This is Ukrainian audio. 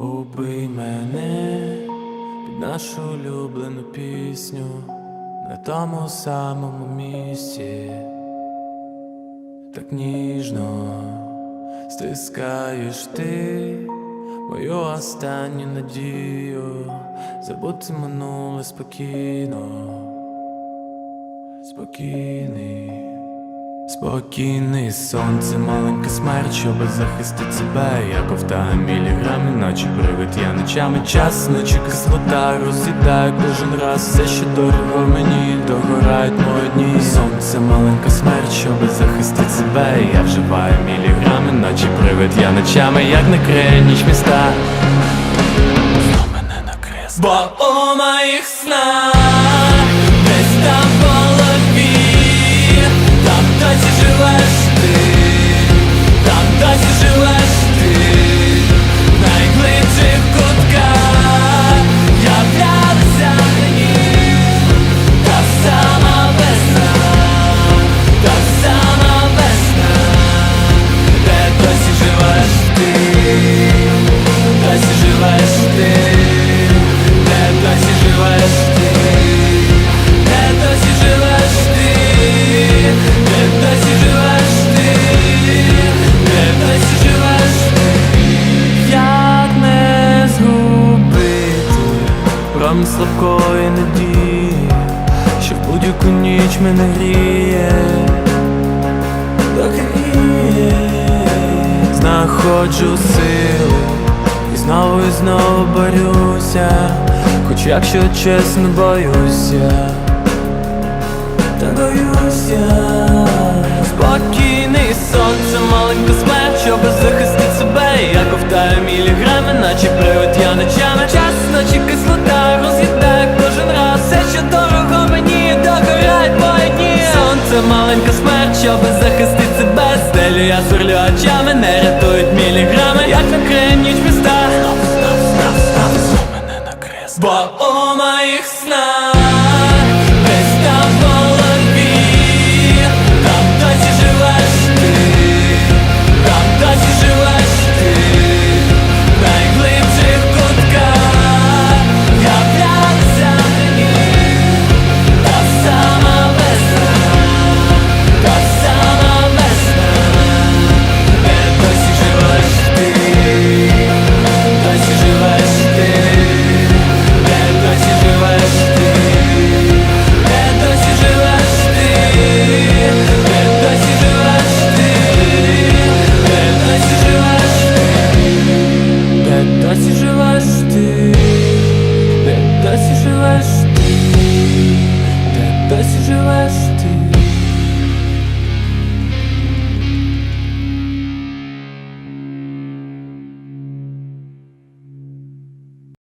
Убий мене під нашу улюблену пісню на тому самому місці, так ніжно стискаєш ти мою останню надію, забути минуле спокійно, спокійний. Спокійний сонце, маленька смерть, щоб захистити себе. Я ковтаю міліграми, наче привид. Я ночами час, ночі кислота роз'їдає кожен раз. Все, що дорого мені, догорають мої дні. Сонце, маленька смерть, щоб захистити себе. Я вживаю міліграми, наче привид. Я ночами, як накриє ніч міста. Знов мене накриє Бо у моїх снах Досі досі живеш ти? Де досі живеш ти? Як не згубити Пром слабкої надії Що в будь-яку ніч мене гріє. Догріє Знаходжу сили і знову і знову борюся, хоч якщо чесно боюся, Бо у моїх